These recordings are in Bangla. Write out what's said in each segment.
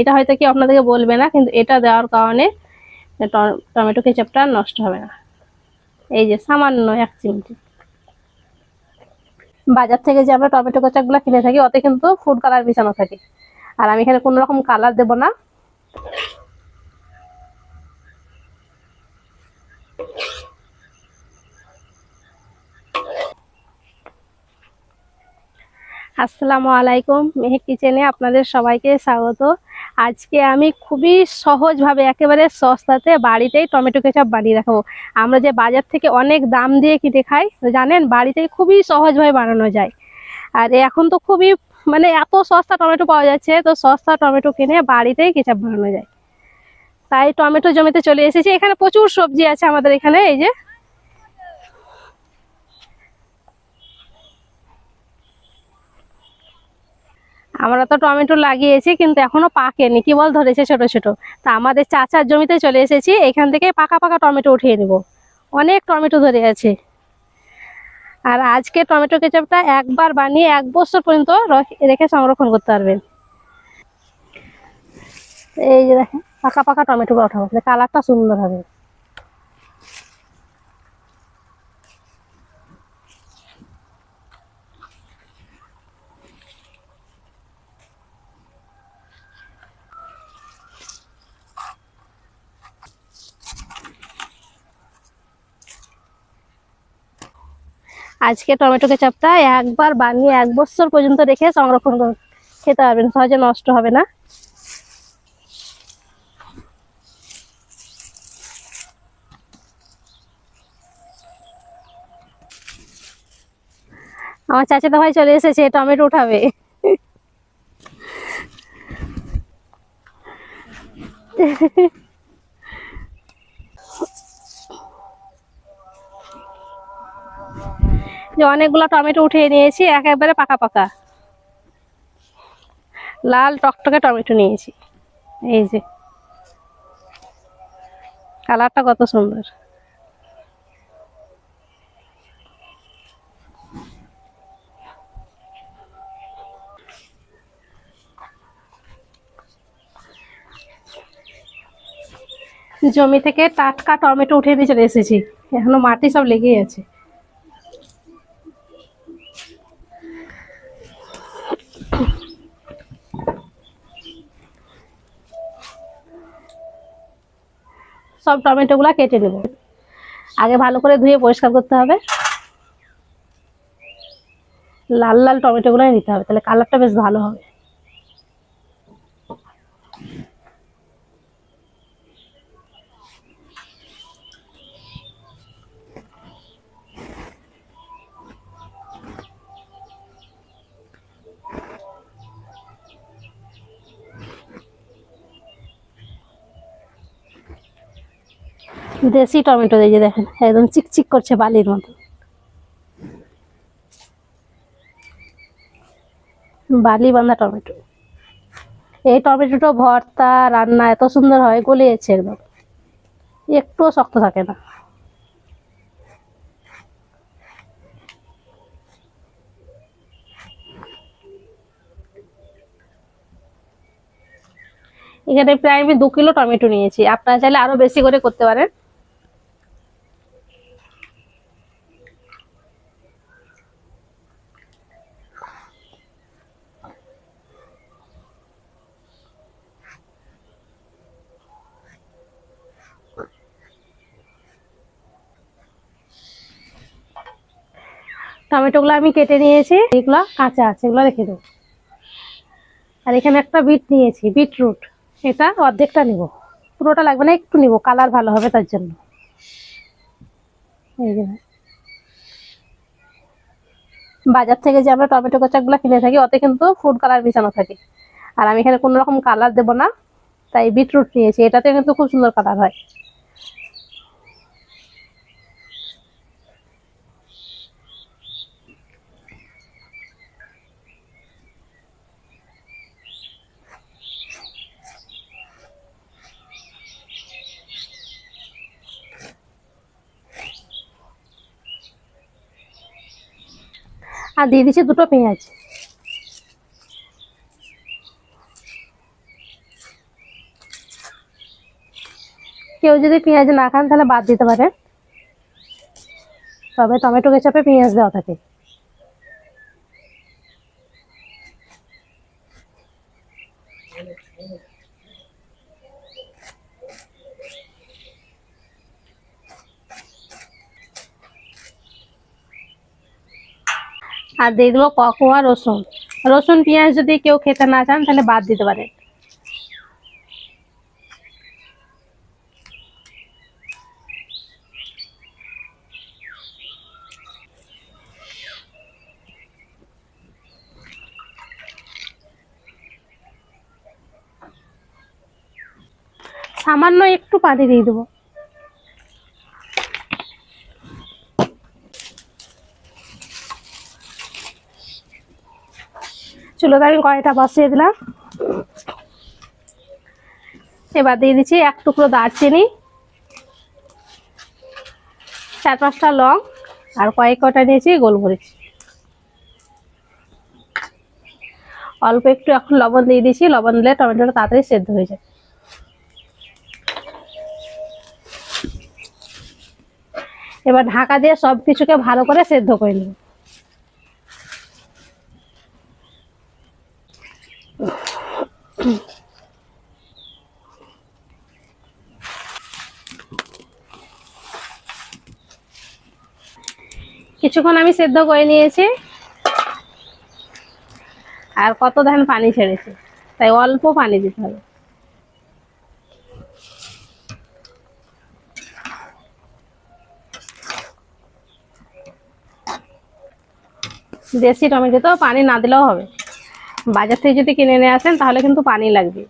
এটা হয়তো কি আপনাদেরকে বলবে না, কিন্তু এটা দেওয়ার কারণে টমেটো কেচাপটা নষ্ট হবে না। এই যে সামান্য এক চিমটি। বাজার থেকে যে আমরা টমেটো কেচাপগুলো কিনে থাকি, ওতে কিন্তু ফুড কালার মিশানো থাকে। আর আমি এখানে কোনো রকম কালার দেবো না। আসসালামু আলাইকুম, মেহেক কিচেনে আপনাদের সবাইকে স্বাগত। আজকে আমি খুবই সহজভাবে একেবারে সস্তাতে বাড়িতেই টমেটো কেচাপ বানিয়ে রাখব আমরা যে বাজার থেকে অনেক দাম দিয়ে কিনে খাই জানেন বাড়িতেই খুবই সহজভাবে বানানো যায়। আর এখন তো খুবই মানে এত সস্তা টমেটো পাওয়া যাচ্ছে, তো সস্তা টমেটো কিনে বাড়িতেই কেচাপ বানানো যায়। তাই টমেটো জমিতে চলে এসেছি। এখানে প্রচুর সবজি আছে আমাদের এখানে, এই যে আমরা তো টমেটো লাগিয়েছি, কিন্তু এখনও পাকেনি। কি বল ধরেছে ছোট ছোট? তা আমাদের চাচার জমিতে চলে এসেছি, এখান থেকে পাকা পাকা টমেটো উঠিয়ে নিব। অনেক টমেটো ধরে আছে। আর আজকে টমেটো কেচাপটা একবার বানিয়ে এক বছর পর্যন্ত রেখে সংরক্ষণ করতে পারবেন এই যে দেখেন, পাকা পাকা টমেটো ওঠাবো কালারটা সুন্দর হবে। আজকে টমেটো কেচাপটা একবার বানিয়ে এক বছর পর্যন্ত রেখে সংরক্ষণ খেতে পারবেন, সহজে নষ্ট হবে না। আমার চাচাতো ভাই চলে এসেছে, টমেটো উঠাবে। যে অনেকগুলো টমেটো উঠিয়ে নিয়েছি, একেবারে পাকা পাকা। লাল টকটকে টমেটো নিয়েছি। এই যে। কালারটা কত সুন্দর। জমি থেকে টাটকা টমেটো উঠিয়ে দিয়ে চলে এসেছি। এখনও মাটি সব লেগেই আছে। সব টমেটোগুলো কেটে নেব। আগে ভালো করে ধুয়ে পরিষ্কার করতে হবে। লাল লাল টমেটোগুলোই নিতে হবে, তাহলে কালারটা বেশ ভালো হবে। দেশি টমেটো দিয়ে দেখেন, একদম চিকচিক করছে বালির মতো। বালি বাঁধা টমেটো। এই টমেটোটা ভর্তা, রান্না এত সুন্দর হয়, গলিয়েছে একদম। একটুও শক্ত থাকে না। এখানে প্রায় আমি দু কিলো টমেটো নিয়েছি। আপনারা চাইলে আরও বেশি করে করতে পারেন। টমেটোগুলো আমি কেটে নিয়েছি, এগুলো কাঁচা আছে, এগুলো রেখে দেবো। আর এখানে একটা বিট নিয়েছি, বিটরুট। এটা অর্ধেকটা নিব। পুরোটা লাগবে না, একটু নিব, কালার ভালো হবে তার জন্য। এই বাজার থেকে যে আমরা টমেটো কাঁচাগুলো কিনে থাকি, ওতে কিন্তু ফুড কালার মিশানো থাকে। আর আমি এখানে কোনো রকম কালার দেবো না, তাই বিটরুট নিয়েছি। এটাতে কিন্তু খুব সুন্দর কালার হয়। আর দিয়ে দিচ্ছি দুটো পেঁয়াজ কেউ যদি পেঁয়াজ না খান, তাহলে বাদ দিতে পারে তবে টমেটো কেচাপে পেঁয়াজ দেওয়া থাকে Thank you. আর দিয়ে দেবো ককোয়া, রসুন। রসুন, পেঁয়াজ যদি কেউ খেতে না চান, তাহলে বাদ দিতে পারেন। সামান্য একটু পানি দিয়ে দেবো। চুলোতে আমি কড়াইটা বসিয়ে দিলাম। এবার দিয়ে দিচ্ছি এক টুকরো দারচিনি, চার পাঁচটা লং, আর কয়েক কটা নিয়েছি গোলমরিচ। অল্প একটু এখন লবণ দিয়ে দিয়েছি লবণ দিলে টমেটোটা তাড়াতাড়ি সেদ্ধ হয়ে যায়। এবার ঢাকা দিয়ে সব কিছুকে ভালো করে সেদ্ধ করে নেব। কিছুক্ষণ আমি সেদ্ধ করে নিয়েছি। আর কত ধান পানি ছেড়েছে? তাই অল্প পানি দিতে হবে। দেশি টমেটো তো পানি না দিলেও হবে। বাজার থেকে যদি কিনে নিয়ে আসেন, তাহলে কিন্তু পানি লাগবে।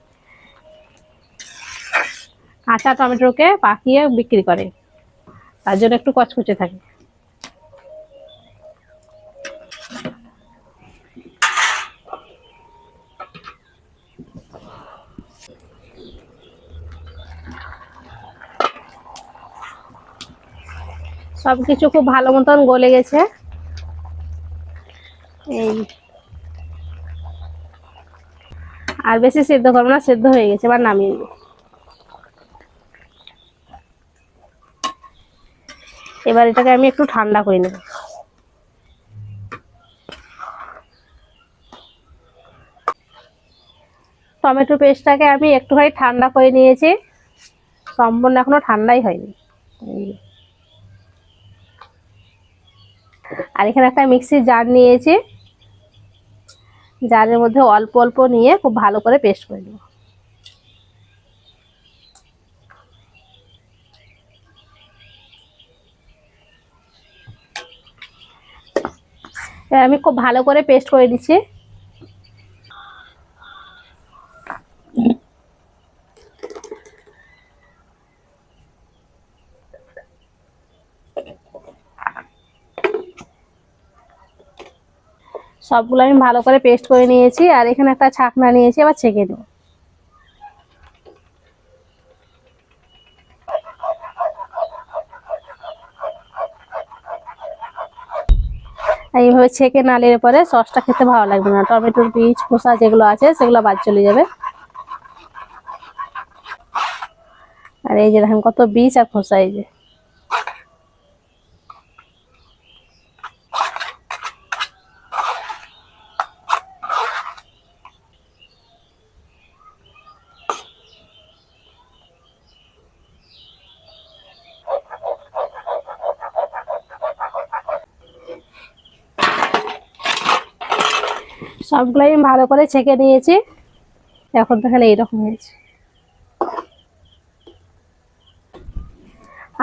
কাঁচা টমেটোকে পাকিয়ে বিক্রি করে। তার জন্য একটু কচকুচে থাকে। সব কিছু খুব ভালো মতন গলে গেছে। এই আর বেশি সেদ্ধ করব না, সেদ্ধ হয়ে গেছে, এবার নামিয়ে নেব। এবার এটাকে আমি একটু ঠান্ডা করে নেব। টমেটো পেস্টটাকে আমি একটুখানি ঠান্ডা করে নিয়েছি, সম্পূর্ণ এখনও ঠান্ডাই হয়নি। আর এখানে একটা মিক্সির জার নিয়েছি। জারের মধ্যে অল্প অল্প নিয়ে খুব ভালো করে পেস্ট করে নেব। আমি খুব ভালো করে পেস্ট করে দিচ্ছি সবগুলো আমি ভালো করে পেস্ট করে নিয়েছি, আর এখানে একটা ছাকনা নিয়েছি আবার ছেঁকে নেব। এইভাবে ছেঁকে নালের পরে সসটা খেতে ভালো লাগবে না। টমেটোর বীজ, খোসা যেগুলো আছে, সেগুলো বাদ চলে যাবে। আর এই যে দেখেন কত বীজ আর খোসা এই যে। সবগুলোই আমি ভালো করে ছেঁকে নিয়েছি। এখন দেখেন এইরকম হয়েছে।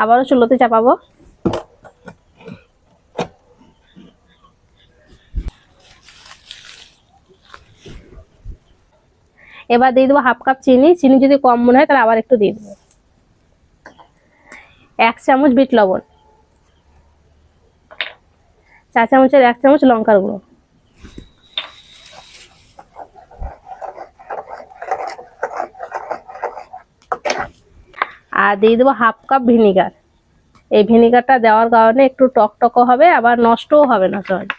আবারও চুলোতে চাপাবো। এবার দিয়ে দেবো হাফ কাপ চিনি। চিনি যদি কম মনে হয় তাহলে আবার একটু দিয়ে দেবো। এক চামচ বিট লবণ। চা চামচের এক চামচ লঙ্কার গুঁড়ো। আর দিয়ে দেবো হাফ কাপ ভিনিগার এই ভিনিগারটা দেওয়ার কারণে একটু টকটকও হবে, আবার নষ্টও হবে না সহজ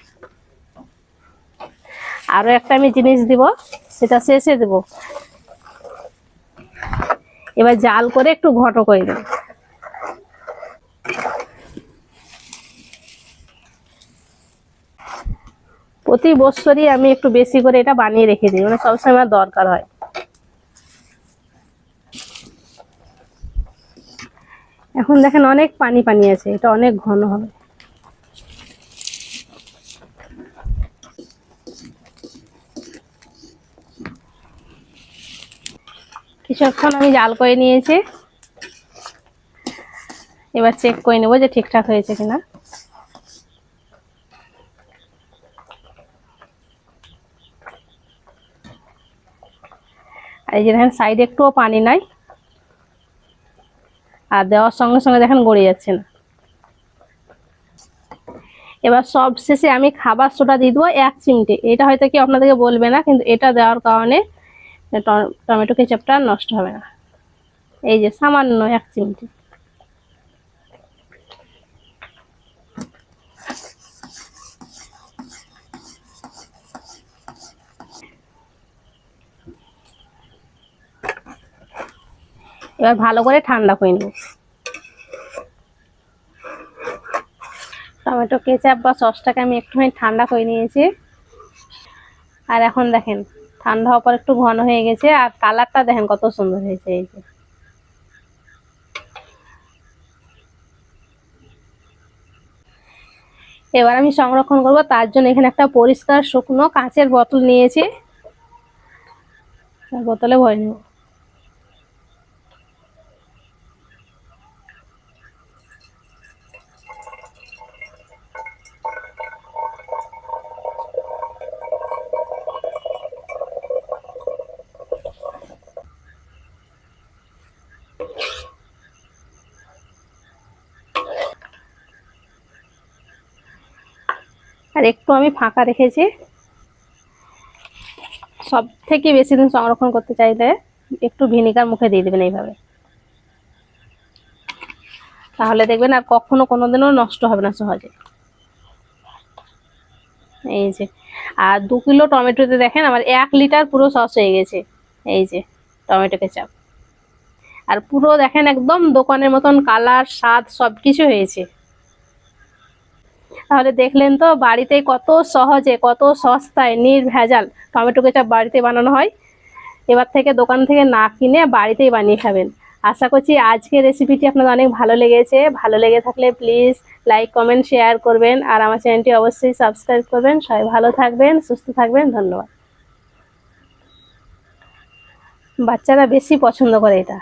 আরও একটা আমি জিনিস দিব, সেটা শেষে দেব। এবার জাল করে একটু ঘটো করে দেবো প্রতি বছরই আমি একটু বেশি করে এটা বানিয়ে রেখে দিই মানে সবসময় আমার দরকার হয়। এখন দেখেন অনেক পানি পানি আছে, এটা অনেক ঘন হবে। কিছুক্ষণ আমি জাল করে নিয়েছি। এবার চেক করে নেব যে ঠিকঠাক হয়েছে কিনা। এই যে দেখেন সাইডে একটুও পানি নাই। আর দেওয়ার সঙ্গে সঙ্গে দেখেন গড়ে যাচ্ছে না। এবার সব শেষে আমি খাবার সোডা দিয়ে দেবো এক চিমটে। এটা হয়তো কি আপনাদেরকে বলবে না, কিন্তু এটা দেওয়ার কারণে টমেটো কেচাপটা নষ্ট হবে না। এই যে সামান্য এক চিমটে। এবার ভালো করে ঠান্ডা করে নেব। টমেটো, কেচাপ বা সসটাকে আমি একটুখানি ঠান্ডা করে নিয়েছি। আর এখন দেখেন, ঠান্ডা হওয়ার পর একটু ঘন হয়ে গেছে, আর কালারটা দেখেন কত সুন্দর হয়েছে, এই যে। এবার আমি সংরক্ষণ করব, তার জন্য এখানে একটা পরিষ্কার শুকনো কাঁচের বোতল নিয়েছি। বোতলে ভরে নেব। আর একটু আমি ফাঁকা রেখেছি। সব থেকে বেশি দিন সংরক্ষণ করতে চাইলে একটু ভিনিগার মুখে দিয়ে দেবেন এইভাবে। তাহলে দেখবেন আর কখনো কোনো দিনও নষ্ট হবে না সহজে। এই যে, আর দু কিলো টমেটোতে দেখেন আমার এক লিটার পুরো সস হয়ে গেছে। এই যে, টমেটো কেচাপ। আর পুরো দেখেন একদম দোকানের মতন কালার, স্বাদ সব কিছু হয়েছে। তাহলে দেখলেন তো বাড়িতে কত সহজে, কত সস্তায়, নির্ভেজাল টমেটো কেচাপ বাড়িতে বানানো হয়। এবার থেকে দোকান থেকে না কিনে বাড়িতেই বানিয়ে খাবেন। আশা করছি আজকের রেসিপিটি আপনাদের অনেক ভালো লেগেছে। ভালো লেগে থাকলে প্লিজ লাইক কমেন্ট শেয়ার করবেন। আর আমার চ্যানেলটি অবশ্যই সাবস্ক্রাইব করবেন। সবাই ভালো থাকবেন, সুস্থ থাকবেন। ধন্যবাদ। বাচ্চারা বেশি পছন্দ করে এটা।